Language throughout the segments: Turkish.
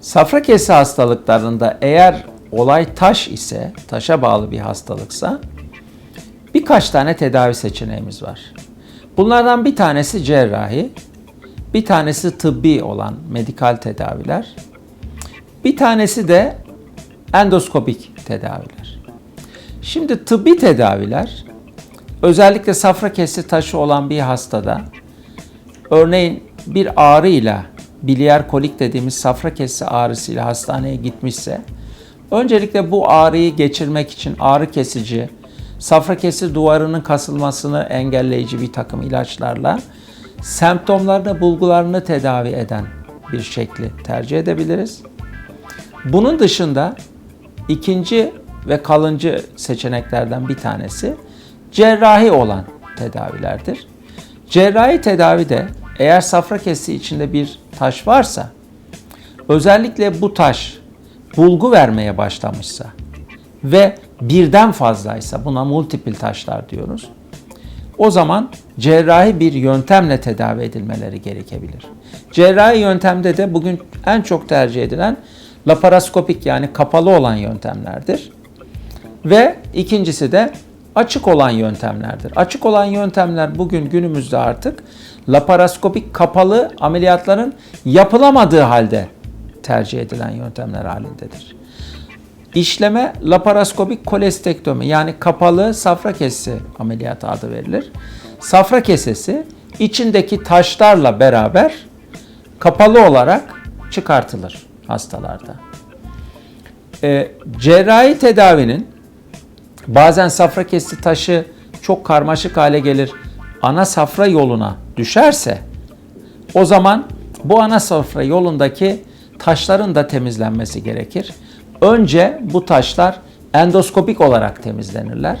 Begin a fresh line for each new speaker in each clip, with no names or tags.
Safra kesi hastalıklarında eğer olay taş ise, taşa bağlı bir hastalıksa birkaç tane tedavi seçeneğimiz var. Bunlardan bir tanesi cerrahi, bir tanesi tıbbi olan medikal tedaviler, bir tanesi de endoskopik tedaviler. Şimdi tıbbi tedaviler özellikle safra kesi taşı olan bir hastada örneğin bir ağrıyla biliyer kolik dediğimiz safra kesi ağrısıyla hastaneye gitmişse öncelikle bu ağrıyı geçirmek için ağrı kesici, safra kesi duvarının kasılmasını engelleyici bir takım ilaçlarla semptomlarını, bulgularını tedavi eden bir şekli tercih edebiliriz. Bunun dışında ikinci ve kalıcı seçeneklerden bir tanesi cerrahi olan tedavilerdir. Cerrahi tedavide eğer safra kesi içinde bir taş varsa özellikle bu taş bulgu vermeye başlamışsa ve birden fazlaysa buna multiple taşlar diyoruz. O zaman cerrahi bir yöntemle tedavi edilmeleri gerekebilir. Cerrahi yöntemde de bugün en çok tercih edilen laparoskopik yani kapalı olan yöntemlerdir. Ve ikincisi de açık olan yöntemlerdir. Açık olan yöntemler bugün günümüzde artık laparoskopik kapalı ameliyatların yapılamadığı halde tercih edilen yöntemler halindedir. İşleme laparoskopik kolestektomi yani kapalı safra kesesi ameliyatı adı verilir. Safra kesesi içindeki taşlarla beraber kapalı olarak çıkartılır hastalarda. E, cerrahi tedavinin bazen safra kesi taşı çok karmaşık hale gelir, ana safra yoluna düşerse o zaman bu ana safra yolundaki taşların da temizlenmesi gerekir. Önce bu taşlar endoskopik olarak temizlenirler.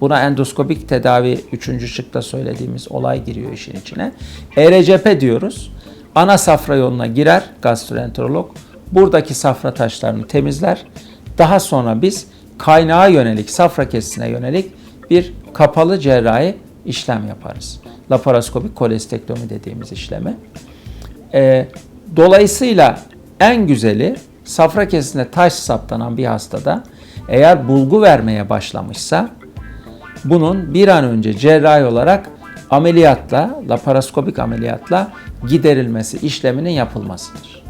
Buna endoskopik tedavi 3. şıkta söylediğimiz olay giriyor işin içine. ERCP diyoruz. Ana safra yoluna girer gastroenterolog. Buradaki safra taşlarını temizler. Daha sonra biz kaynağa yönelik, safra kesisine yönelik bir kapalı cerrahi işlem yaparız. Laparoskopik kolestektomi dediğimiz işlemi. Ee, dolayısıyla en güzeli safra kesisine taş saptanan bir hastada eğer bulgu vermeye başlamışsa bunun bir an önce cerrahi olarak ameliyatla, laparoskopik ameliyatla giderilmesi işleminin yapılmasıdır.